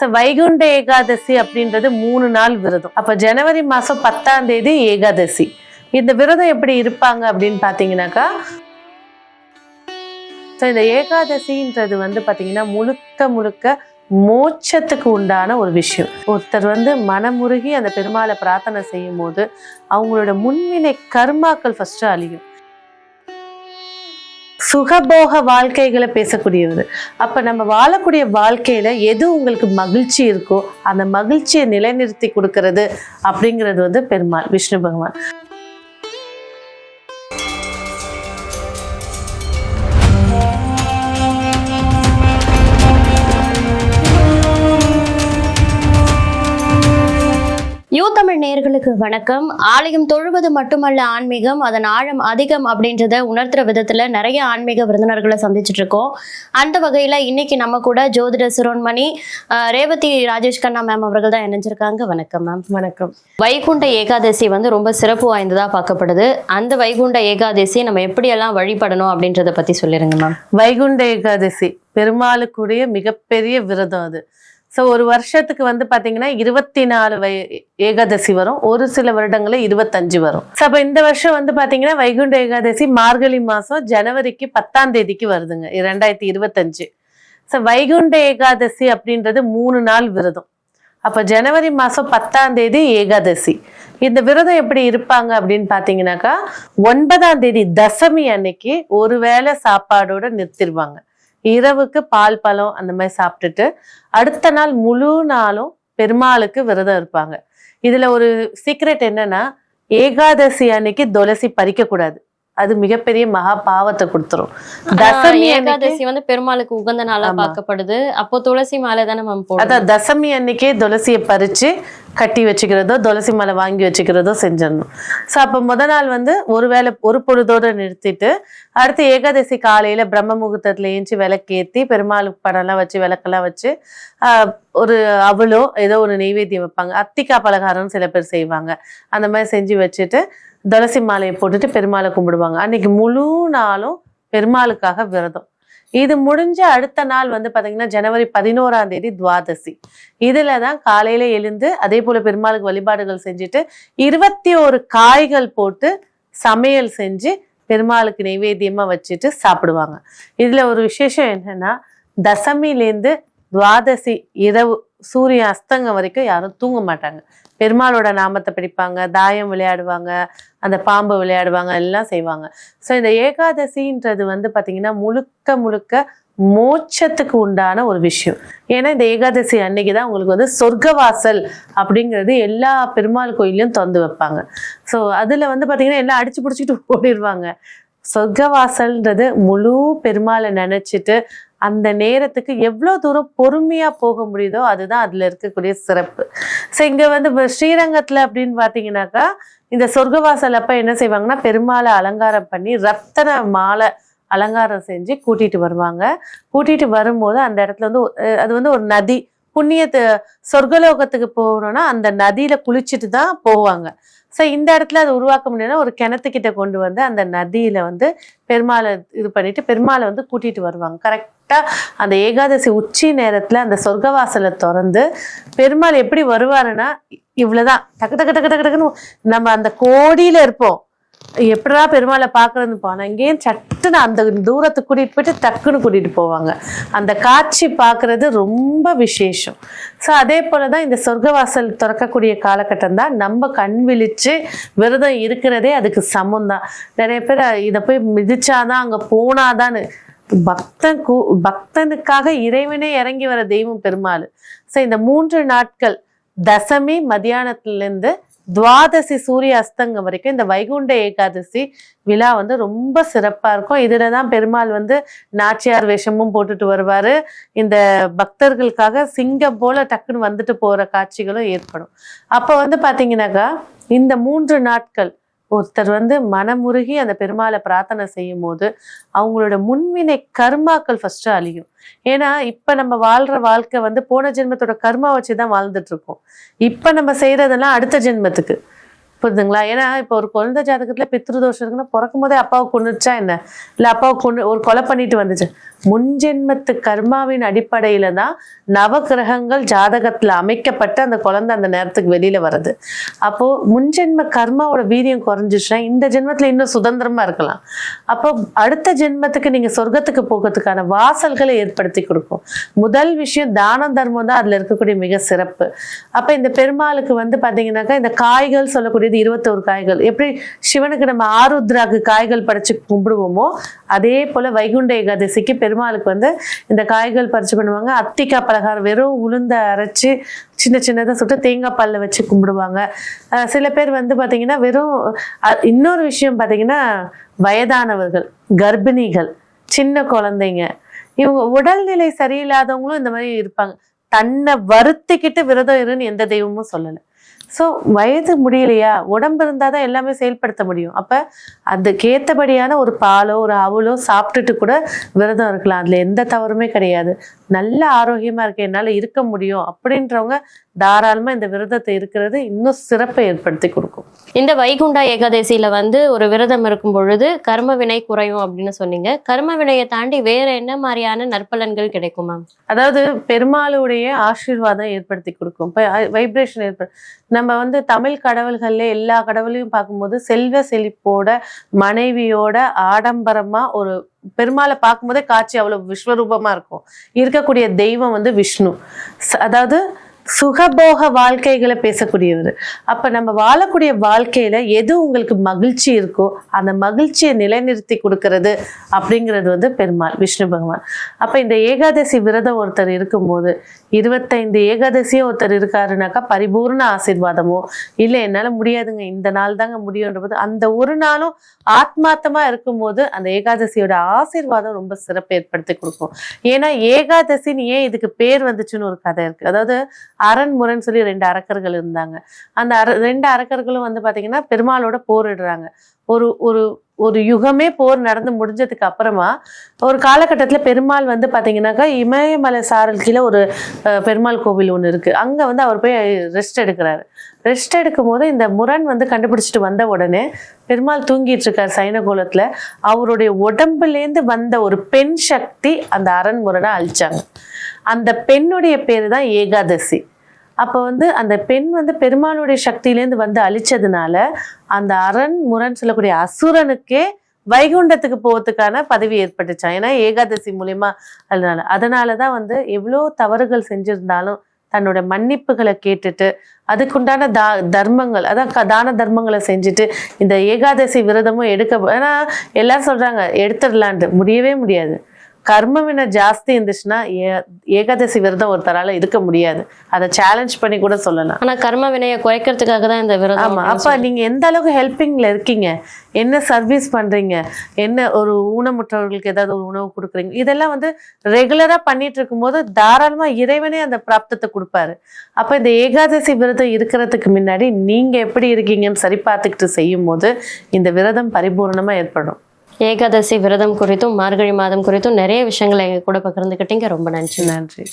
So Vaikunta Ekadashi அப்படின்றது மூணு நாள் விரதம். அப்ப ஜனவரி மாசம் பத்தாம் தேதி ஏகாதசி. இந்த விரதம் எப்படி இருப்பாங்க அப்படின்னு பார்த்தீங்கன்னாக்கா ஸோ இந்த ஏகாதசின்றது வந்து பாத்தீங்கன்னா முழுக்க முழுக்க மோட்சத்துக்கு உண்டான ஒரு விஷயம். ஒருத்தர் வந்து மனமுருகி அந்த பெருமாளை பிரார்த்தனை செய்யும் போது அவங்களோட முன்வினை கர்மாக்கள் ஃபஸ்ட்டு அழியும். சுகபோக வாழ்க்கைகளை பேசக்கூடியது. அப்ப நம்ம வாழக்கூடிய வாழ்க்கையில எது உங்களுக்கு மகிழ்ச்சி இருக்கோ அந்த மகிழ்ச்சியை நிலைநிறுத்தி கொடுக்கறது அப்படிங்கிறது வந்து பெருமாள் விஷ்ணு பகவான். யூ தமிழ் நேயர்களுக்கு வணக்கம். ஆலயம் தொழுவது மட்டுமல்ல ஆன்மீகம் அதன் ஆழம் அதிகம் அப்படின்றத உணர்த்துற விதத்துல நிறைய ஆன்மீக விருந்தினர்களை சந்திச்சுட்டு இருக்கோம் அந்த வகையில இன்னைக்கு நம்ம கூட ஜோதிட சிரோன்மணி ரேவதி ராஜேஷ் கண்ணா மேம் அவர்கள் தான் இணைஞ்சிருக்காங்க. வணக்கம் மேம் வணக்கம். வைகுண்ட ஏகாதசி வந்து ரொம்ப சிறப்பு வாய்ந்ததா பார்க்கப்படுது. அந்த வைகுண்ட ஏகாதசி நம்ம எப்படியெல்லாம் வழிபடணும் அப்படின்றத பத்தி சொல்லிருங்க மேம் வைகுண்ட ஏகாதசி பெருமாளுக்குடைய மிகப்பெரிய விரதம் அது. ஸோ ஒரு வருஷத்துக்கு வந்து பார்த்தீங்கன்னா இருபத்தி நாலு வை ஏகாதசி வரும். ஒரு சில வருடங்களில் இருபத்தஞ்சு வரும். ஸோ அப்போ இந்த வருஷம் வந்து பார்த்தீங்கன்னா வைகுண்ட ஏகாதசி மார்கழி மாதம் ஜனவரிக்கு பத்தாம் தேதிக்கு வருதுங்க. ரெண்டாயிரத்தி இருபத்தஞ்சு. ஸோ வைகுண்ட ஏகாதசி அப்படின்றது மூணு நாள் விரதம். அப்போ ஜனவரி மாதம் பத்தாம் தேதி ஏகாதசி. இந்த விரதம் எப்படி இருப்பாங்க அப்படின்னு பார்த்தீங்கன்னாக்கா ஒன்பதாம் தேதி தசமி அன்னைக்கு ஒரு வேளை சாப்பாடோட நிறுத்திடுவாங்க இரவுக்கு பால் பழம் அந்த மாதிரி சாப்பிட்டுட்டு அடுத்த நாள் முழு நாளும் பெருமாளுக்கு விரதம் இருப்பாங்க. இதுல ஒரு சீக்ரெட் என்னன்னா ஏகாதசி அன்னைக்கு துளசி பறிக்க கூடாது அது மிகப்பெரிய மகா பாவத்தை கொடுத்துரும். தசமி ஏகாதசி வந்து பெருமாளுக்கு உகந்த நாளா. பார்க்கப்படுது. அப்போ துளசி மாலை தானே மேம் அதான் தசமி அன்னைக்கே துளசியை பறிச்சு கட்டி வச்சுக்கிறதோ துளசி மாலை வாங்கி வச்சுக்கிறதோ செஞ்சிடணும். ஸோ அப்போ முத நாள் வந்து ஒரு வேளை ஒரு பொழுதோட நிறுத்திட்டு அடுத்து ஏகாதசி காலையில பிரம்ம முகூர்த்தத்துல ஏஞ்சி விளக்கேத்தி பெருமாள் படம்லாம் வச்சு விளக்கெல்லாம் வச்சு ஒரு அவளோ ஏதோ ஒரு நெய்வேத்தியம் வைப்பாங்க. அத்திக்காய் பலகாரம்னு சில பேர் செய்வாங்க. அந்த மாதிரி செஞ்சு வச்சுட்டு துளசி மாலையை போட்டுட்டு பெருமாளை கும்பிடுவாங்க. அன்னைக்கு முழு நாளும் பெருமாளுக்காக விரதம். இது முடிஞ்ச அடுத்த நாள் வந்து பார்த்தீங்கன்னா ஜனவரி பதினோராம் தேதி துவாதசி. இதில் தான் காலையில எழுந்து அதே போல பெருமாளுக்கு வழிபாடுகள் செஞ்சுட்டு இருபத்தி ஒரு காய்கள் போட்டு சமையல் செஞ்சு பெருமாளுக்கு நைவேத்தியமாக வச்சுட்டு சாப்பிடுவாங்க. இதுல ஒரு விசேஷம் என்னன்னா தசமிலேருந்து துவாதசி இரவு சூரிய அஸ்தங்கம் வரைக்கும் யாரும் தூங்க மாட்டாங்க. பெருமாளோட நாமத்தை படிப்பாங்க தாயம் விளையாடுவாங்க அந்த பாம்பு விளையாடுவாங்க எல்லாம் செய்வாங்க. ஸோ இந்த ஏகாதசின்றது வந்து பார்த்தீங்கன்னா முழுக்க முழுக்க மோட்சத்துக்கு உண்டான ஒரு விஷயம். ஏன்னா இந்த ஏகாதசி அன்னைக்கு தான் உங்களுக்கு வந்து சொர்க்கவாசல் அப்படிங்கிறது எல்லா பெருமாள் கோயிலையும் திறந்து வைப்பாங்க. ஸோ அதில் வந்து பார்த்தீங்கன்னா எல்லாம் அடிச்சு பிடிச்சிட்டு ஓடிடுவாங்க சொர்க்கவாசல்ன்றது முழு பெருமாளை நினச்சிட்டு அந்த நேரத்துக்கு எவ்வளோ தூரம் பொறுமையாக போக முடியுதோ அதுதான் அதில் இருக்கக்கூடிய சிறப்பு. ஸோ இங்கே வந்து இப்போ ஸ்ரீரங்கத்தில் அப்படின்னு பார்த்தீங்கன்னாக்கா இந்த சொர்க்கவாசல் அப்போ என்ன செய்வாங்கன்னா பெருமாளை அலங்காரம் பண்ணி ரத்தன மாலை அலங்காரம் செஞ்சு கூட்டிட்டு வருவாங்க. கூட்டிகிட்டு வரும்போது அந்த இடத்துல வந்து அது வந்து ஒரு நதி புண்ணியத்து சொர்க்கலோகத்துக்கு போகணும்னா அந்த நதியில் குளிச்சுட்டு தான் போவாங்க. ஸோ இந்த இடத்துல அது உருவாக்க முடியும்னா ஒரு கிணத்துக்கிட்ட கொண்டு வந்து அந்த நதியில் வந்து பெருமாளை இது பண்ணிட்டு பெருமாளை வந்து கூட்டிகிட்டு வருவாங்க. கரெக்ட் அந்த ஏகாதசி உச்சி நேரத்துல அந்த சொர்க்கவாசலை திறந்து பெருமாள் எப்படி வருவாருன்னா இவ்வளோதான் இவ்வளவுதான். டக்கு டக்கு டக்கு டக்கு டக்குன்னு நம்ம அந்த கோடியில இருப்போம். எப்படா பெருமாளை பார்க்கறதுன்னு போனா இங்கேயும் சட்டுன்னு அந்த தூரத்துக்கு கூட்டிட்டு போயிட்டு டக்குன்னு கூட்டிட்டு போவாங்க. அந்த காட்சி பார்க்கறது ரொம்ப விசேஷம். ஸோ அதே போலதான் இந்த சொர்க்கவாசல் திறக்கக்கூடிய காலகட்டம் தான் நம்ம கண் விழிச்சு விரதம் இருக்கிறதே அதுக்கு சமம் தான் நிறைய பேர் இதை போய் மிதிச்சாதான் அங்க போனாதான்னு பக்தன் கூ பக்தனுக்காக இறைவனே இறங்கி வர தெய்வம் பெருமாள். ஸோ இந்த மூன்று நாட்கள் தசமி மத்தியானத்திலிருந்து துவாதசி சூரிய அஸ்தங்கம் வரைக்கும் இந்த வைகுண்ட ஏகாதசி விழா வந்து ரொம்ப சிறப்பாக இருக்கும். இதில் தான் பெருமாள் வந்து நாச்சியார் வேஷமும் போட்டுட்டு வருவார். இந்த பக்தர்களுக்காக சிங்கம் போல டக்குன்னு வந்துட்டு போகிற காட்சிகளும் ஏற்படும். அப்போ வந்து பார்த்தீங்கன்னாக்கா இந்த மூன்று நாட்கள் ஒருத்தர் வந்து மனமுருகி அந்த பெருமாளை பிரார்த்தனை செய்யும் போது அவங்களோட முன்வினை கர்மாக்கள் ஃபஸ்ட்டு அழியும். ஏன்னா இப்ப நம்ம வாழ்ற வாழ்க்கை வந்து போன ஜென்மத்தோட கர்மா வச்சு தான் வாழ்ந்துட்டு இருக்கோம். இப்ப நம்ம செய்யறதெல்லாம் அடுத்த ஜென்மத்துக்கு. புரிதுங்களா? ஏன்னா இப்போ ஒரு குழந்தை ஜாதகத்தில் பித்ருதோஷம் இருக்குன்னா பிறக்கும் போதே அப்பாவை கொண்டுச்சா என்ன? இல்லை அப்பாவை கொண்டு ஒரு கொலை பண்ணிட்டு வந்துச்சு. முன்ஜென்மத்து கர்மாவின் அடிப்படையில தான் நவகிரகங்கள் ஜாதகத்தில் அமைக்கப்பட்டு அந்த குழந்தை அந்த நேரத்துக்கு வெளியில் வருது அப்போது முன்ஜென்ம கர்மாவோட வீரியம் குறைஞ்சிச்சுன்னா இந்த ஜென்மத்தில் இன்னும் சுதந்திரமாக இருக்கலாம். அப்போ அடுத்த ஜென்மத்துக்கு நீங்கள் சொர்க்கத்துக்கு போகிறதுக்கான வாசல்களை ஏற்படுத்தி கொடுக்கும். முதல் விஷயம் தானம் தர்மம் தான். அதில் இருக்கக்கூடிய மிக சிறப்பு. அப்போ இந்த பெருமாளுக்கு வந்து பார்த்தீங்கன்னாக்கா இந்த காய்கள் சொல்லக்கூடிய எழுதி இருபத்தோரு காய்கள். எப்படி சிவனுக்கு நம்ம ஆருத்ராக்கு காய்கள் பறித்து கும்பிடுவோமோ அதே போல வைகுண்ட ஏகாதசிக்கு பெருமாளுக்கு வந்து இந்த காய்கள் பறிச்சு பண்ணுவாங்க. அத்திக்காய் பலகாரம் வெறும் உளுந்த அரைச்சு சின்ன சின்னதாக சுட்டு தேங்காய் பாலில் வச்சு கும்பிடுவாங்க. சில பேர் வந்து பார்த்தீங்கன்னா வெறும் இன்னொரு விஷயம் பார்த்தீங்கன்னா வயதானவர்கள் கர்ப்பிணிகள் சின்ன குழந்தைங்க இவங்க உடல்நிலை சரியில்லாதவங்களும் இந்த மாதிரி இருப்பாங்க. தன்னை வருத்திக்கிட்டு விரதம் இருன்னு எந்த தெய்வமும் சொல்லலை. ஸோ வயது முடியலையா? உடம்பு இருந்தால் தான் எல்லாமே செயல்படுத்த முடியும். அப்போ அதுக்கேற்றபடியான ஒரு பாலோ ஒரு அவளோ சாப்பிட்டுட்டு கூட விரதம் இருக்கலாம். அதில் எந்த தவறுமே கிடையாது. நல்ல ஆரோக்கியமாக இருக்கு என்னால் இருக்க முடியும் அப்படின்றவங்க தாராளமாக இந்த விரதத்தை இருக்கிறது இன்னும் சிறப்பை ஏற்படுத்தி கொடுக்கும். இந்த வைகுண்டா ஏகாதசியில வந்து ஒரு விரதம் இருக்கும் பொழுது கர்ம வினை குறையும் அப்படின்னு சொன்னீங்க. கர்ம வினையை தாண்டி வேற என்ன மாதிரியான நற்பலன்கள் கிடைக்கும் மேம்? அதாவது பெருமாளுடைய ஆசீர்வாதம் ஏற்படுத்தி கொடுக்கும். இப்போ வைப்ரேஷன் ஏற்படு நம்ம வந்து தமிழ் கடவுள்கள்ல எல்லா கடவுளையும் பார்க்கும்போது செல்வ செழிப்போட மனைவியோட ஆடம்பரமா ஒரு பெருமாளை பார்க்கும்போதே காட்சி அவ்வளவு விஸ்வரூபமா இருக்கும். இருக்கக்கூடிய தெய்வம் வந்து விஷ்ணு. அதாவது சுகபோக வாழ்க்கைகளை பேசக்கூடியவர் அப்ப நம்ம வாழக்கூடிய வாழ்க்கையில எது உங்களுக்கு மகிழ்ச்சி இருக்கோ அந்த மகிழ்ச்சியை நிலைநிறுத்தி கொடுக்கறது அப்படிங்கிறது வந்து பெருமாள் விஷ்ணு பகவான். அப்ப இந்த ஏகாதசி விரதம் ஒருத்தர் இருக்கும்போது இருபத்தைந்து ஏகாதசியும் ஒருத்தர் இருக்காருனாக்கா பரிபூர்ண ஆசீர்வாதமோ இல்லை என்னால முடியாதுங்க இந்த நாள் தாங்க முடியும்ன்றது அந்த ஒரு நாளும் ஆத்மார்த்தமா இருக்கும்போது அந்த ஏகாதசியோட ஆசீர்வாதம் ரொம்ப சிறப்பு ஏற்படுத்தி கொடுக்கும். ஏன்னா ஏகாதசின்னு ஏன் இதுக்கு பேர் வந்துச்சுன்னு ஒரு கதை இருக்கு. அதாவது அரண்முரன் சொல்லி ரெண்டு அரக்கர்கள் இருந்தாங்க. அந்த அர ரெண்டு அரக்கர்களும் வந்து பாத்தீங்கன்னா பெருமாளோட போரிடுறாங்க ஒரு ஒரு ஒரு யுகமே போர் நடந்து முடிஞ்சதுக்கு அப்புறமா ஒரு காலகட்டத்தில் பெருமாள் வந்து பார்த்தீங்கன்னாக்கா இமயமலை சாரல் கீழே ஒரு பெருமாள் கோவில் ஒன்று இருக்குது அங்கே வந்து அவர் போய் ரெஸ்ட் எடுக்கிறாரு. ரெஸ்ட் எடுக்கும் போது இந்த முரண் வந்து கண்டுபிடிச்சிட்டு வந்த உடனே பெருமாள் தூங்கிட்டு இருக்கார் சைனகோலத்தில். அவருடைய உடம்புலேருந்து வந்த ஒரு பெண் சக்தி அந்த அரண் முரணை அழிச்சாங்க. அந்த பெண்ணுடைய பேர் தான் ஏகாதசி. அப்போ வந்து அந்த பெண் வந்து பெருமாளுடைய சக்தியிலேருந்து வந்து அழிச்சதுனால அந்த அரண் முரண் சொல்லக்கூடிய அசுரனுக்கே வைகுண்டத்துக்கு போகிறதுக்கான பதவி ஏற்பட்டுச்சான் ஏன்னா ஏகாதசி மூலியமா அதனால அதனால தான் வந்து எவ்வளோ தவறுகள் செஞ்சுருந்தாலும் தன்னோட மன்னிப்புகளை கேட்டுட்டு அதுக்குண்டான தா தர்மங்கள் அதான் க- தான தர்மங்களை செஞ்சுட்டு இந்த ஏகாதசி விரதமும் எடுக்க ஏன்னா எல்லாரும் சொல்றாங்க எடுத்துடலான்ட்டு முடியவே முடியாது. கர்ம வினை ஜாஸ்தி இருந்துச்சுன்னா ஏகாதசி விரதம் ஒருத்தரால இருக்க முடியாது. அதை சேலஞ்ச் பண்ணி கூட சொல்லலாம். ஆனா கர்ம வினையை குறைக்கிறதுக்காக தான் இந்த விரதம் ஆமா அப்ப நீங்க எந்த அளவுக்கு ஹெல்பிங்ல இருக்கீங்க? என்ன சர்வீஸ் பண்றீங்க? என்ன ஒரு ஊனமுற்றவர்களுக்கு ஏதாவது ஒரு உணவு கொடுக்குறீங்க? இதெல்லாம் வந்து ரெகுலரா பண்ணிட்டு இருக்கும்போது தாராளமா இறைவனே அந்த பிராப்தத்தை கொடுப்பாரு. அப்ப இந்த ஏகாதசி விரதம் இருக்கிறதுக்கு முன்னாடி நீங்க எப்படி இருக்கீங்கன்னு சரி பார்த்துக்கிட்டு செய்யும் போது இந்த விரதம் பரிபூர்ணமா ஏற்படும். ஏகாதசி விரதம் குறித்தும் மார்கழி மாதம் குறித்தும் நிறைய விஷயங்களை எங்கள் கூட பகிர்ந்துக்கிட்டீங்க ரொம்ப நன்றி நன்றி.